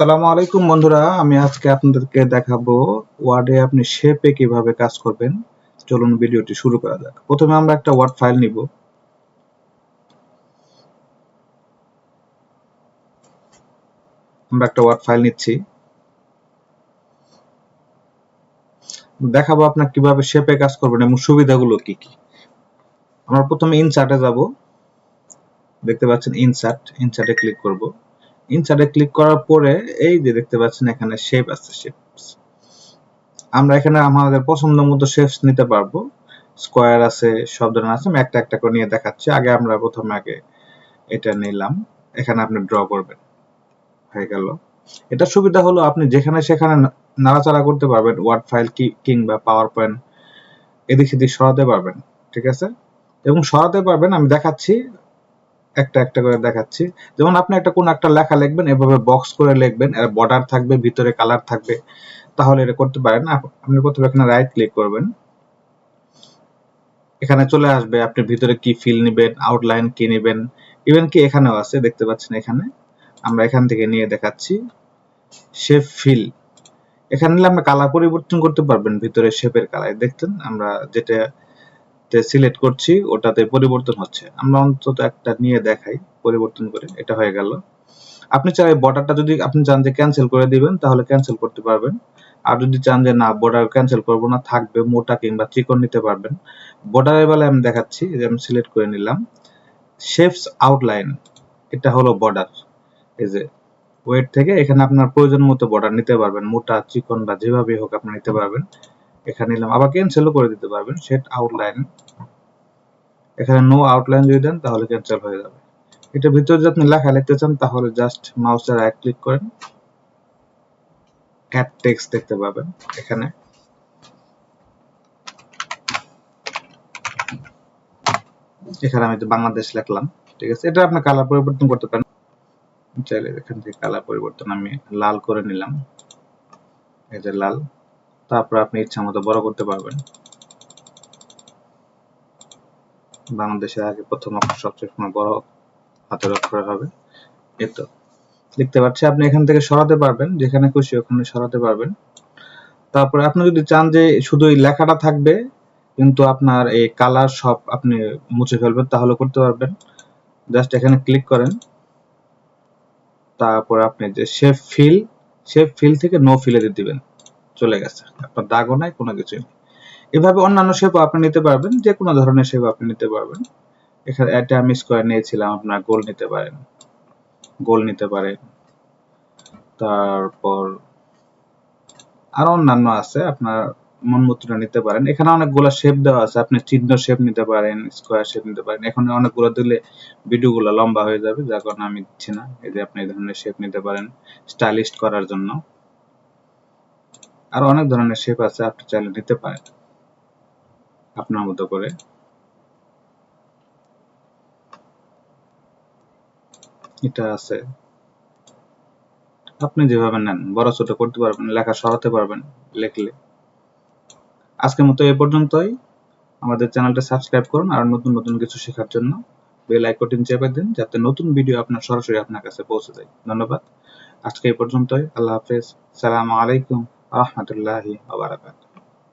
আসসালামু আলাইকুম বন্ধুরা, আমি আজকে আপনাদেরকে দেখাবো ওয়ার্ডে আপনি শেপে কীভাবে কাজ করবেন। চলুন ভিডিওটি শুরু করা যাক। প্রথমে আমরা একটা ওয়ার্ড ফাইল নিব। আমরা একটা ওয়ার্ড ফাইল নিচ্ছি। দেখাবো আপনার কীভাবে শেপে কাজ করবেন এবং সুবিধাগুলো কি কি। আমরা প্রথমে ইনসার্টে যাব। দেখতে পাচ্ছেন ইনসার্ট ইনসার্টে ক্লিক করব। ইনসার্টে ক্লিক করার পরে, এই যে দেখতে পাচ্ছেন এখানে শেপ আছে শেপস আমরা এখানে আমাদের পছন্দ মতো শেপস নিতে পারব। স্কোয়ার আছে, সব ধরনের আছে। আমি একটা একটা করে নিয়ে দেখাচ্ছি। আগে আমরা প্রথমে আগে এটা নিলাম। এখানে আপনি ড্র করবেন। হয়ে গেল। এটা সুবিধা হলো আপনি যেখানে সেখানে নাড়াচাড়া করতে পারবেন। ওয়ার্ড ফাইল কি, কিংবা পাওয়ার পয়েন্ট এদিক সেদিক সরাতে পারবেন। ঠিক আছে? এবং সরাতে পারবেন, আমি দেখাচ্ছি। একটা একটা করে দেখাচ্ছি। যেমন আপনি একটা কোন একটা লেখা লিখবেন, এভাবে বক্স করে লিখবেন, এর বর্ডার থাকবে, ভিতরে কালার থাকবে, তাহলে এটা করতে পারেন। আপনি প্রথমে এখানে রাইট ক্লিক করবেন। এখানে চলে আসবে, আপনি ভিতরে কি ফিল নেবেন আউটলাইন কি নেবেন ইভেন কি এখানেও আছে, দেখতে পাচ্ছেন এখানে। আমরা এখান থেকে নিয়ে দেখাচ্ছি। শেপ ফিল এখানে নিলে আমরা কালার পরিবর্তন করতে পারবেন ভিতরে শেপের কালার দেখতেন, আমরা যেটা সিলেক্ট করছি, ওটাতে পরিবর্তন হচ্ছে। আমরা অন্তত একটা নিয়ে দেখাই, পরিবর্তন করে, এটা হয়ে গেল। আপনি চাই বর্ডারটা যদি আপনি চান যে ক্যান্সেল করে দিবেন, তাহলে ক্যান্সেল করতে পারবেন। আর যদি চান যে না বর্ডার ক্যান্সেল করব না, থাকবে মোটা কিংবা চিকন নিতে পারবেন। বর্ডারের বেলায় আমি দেখাচ্ছি যে আমি সিলেক্ট করে নিলাম। শেপস আউটলাইন এটা হলো বর্ডার এই যে ওয়েট থেকে এখানে আপনার প্রয়োজন মতো বর্ডার নিতে পারবেন, মোটা চিকন বা যেভাবে হোক আপনি নিতে পারবেন। এখানে নিলাম আবার ক্যান্সেলও করে দিতে পারবেন সেট আউটলাইন এখানে নো আউটলাইন যদি দেন, তাহলে ক্যান্সেল হয়ে যাবে। এটা ভিতরে যদি আপনি লেখা লিখতে চান, তাহলে জাস্ট মাউসের রাইট ক্লিক করেন। অ্যাড টেক্সট দেখতে পাবেন এখানে। এখানে আমি বাংলাদেশ লিখলাম, ঠিক আছে? এটা আপনি কালার পরিবর্তন করতে পারেন। চাইলে এখান থেকে কালার পরিবর্তন আমি লাল করে নিলাম। এই যে লাল। তারপর আপনি ইচ্ছা মতো বড় করতে পারবেন। বাংলাদেশের আগে প্রথম অক্ষর সবচেয়ে বড় হাতের অক্ষর হবে। এই তো। দেখতে পাচ্ছি আপনি এখান থেকে সরাতে পারবেন, যেখানে খুশি ওখানে সরাতে পারবেন। তারপরে আপনি যদি চান যে শুধু এই লেখাটা থাকবে, কিন্তু আপনার এই কালার সব আপনি মুছে ফেলবেন, তাহলে করতে পারবেন। জাস্ট এখানে ক্লিক করেন। তারপর আপনি যে শেপ ফিল শেপ ফিল থেকে নো ফিলে দিয়ে দিবেন। চলে গেছে। আপনার দাগও নাই, কোনো নেই। এভাবে অন্যান্য শেপ আপনি নিতে পারবেন, যে কোনো ধরনের শেপ আপনি নিতে পারবেন। এখানে এটা আমি স্কোয়ার নিয়েছিলাম, আপনার গোল নিতে পারেন। গোল নিতে পারেন। তারপর আরও অন্যান্য আছে, আপনার মন মতো নিতে পারেন। এখানে অনেকগুলো শেপ দেওয়া আছে, আপনি চিহ্ন শেপ নিতে পারেন স্কোয়ার শেপ নিতে পারেন। এখানে অনেকগুলো দিলে ভিডিওগুলো লম্বা হয়ে যাবে, যার কারণে আমি দিচ্ছি না। এই যে আপনি এই ধরনের শেপ নিতে পারেন স্টাইলিস্ট করার জন্য। আর অনেক ধরনের শেপ আছে, আপনি চাইলে নিতে পারেন। আপনার মতো করে। এটা আছে। আপনি যেভাবে নেন, বড় ছোট করতে পারবেন, লেখা সরাতে পারবেন লেখলে। আজকের মতো এ পর্যন্তই। আমাদের চ্যানেলটা সাবস্ক্রাইব করুন আর নতুন নতুন কিছু শেখার জন্য বেল আইকনটি চেপে দিন, যাতে নতুন ভিডিও আপনার সরাসরি আপনার কাছে পৌঁছে যায়। ধন্যবাদ। আজকে এই পর্যন্তই। আল্লাহ হাফেজ। সালামু আলাইকুম। ورحمة الله وبركاته.